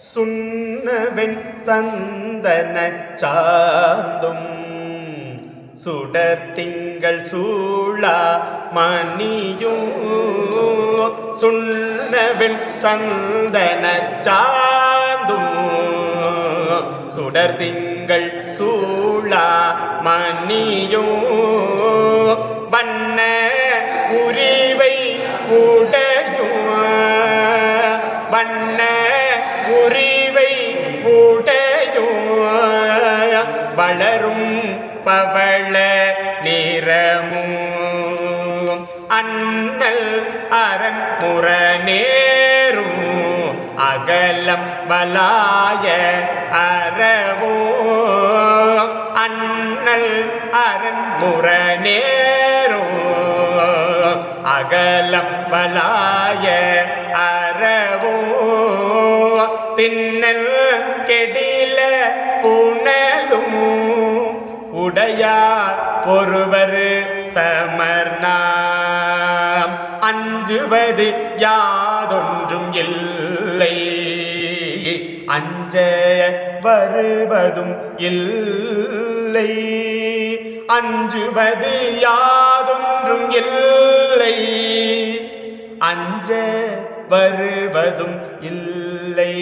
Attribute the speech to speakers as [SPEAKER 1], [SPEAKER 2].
[SPEAKER 1] சுண்ணவெண் சந்தனச் சாந்தும் சுடர் திங்கள் சூழா மணியும் சுண்ணவெண் சந்தனச் சாந்தும் சுடர் திங்கள் சூழா மணியும் வண்ண உரிவை உடையும் வண்ண உரிவை உடையும் வளரும் பவள நிறமும். அண்ணல் அரண் முரணேரும் அகலம் வலாய அறவோ. அண்ணல் அரண் முரணேரோ அகலம் வலாய அறவோ. தின்னல் கெடில புனலும். உடையார் ஒருவர் தமர்னாம் அஞ்சுவது யாதொன்றும் இல்லை. அஞ்ச வருவதும் இல்லை. அஞ்சுவது யாதொன்றும் இல்லை. அஞ்ச வருவதும் இல்லை.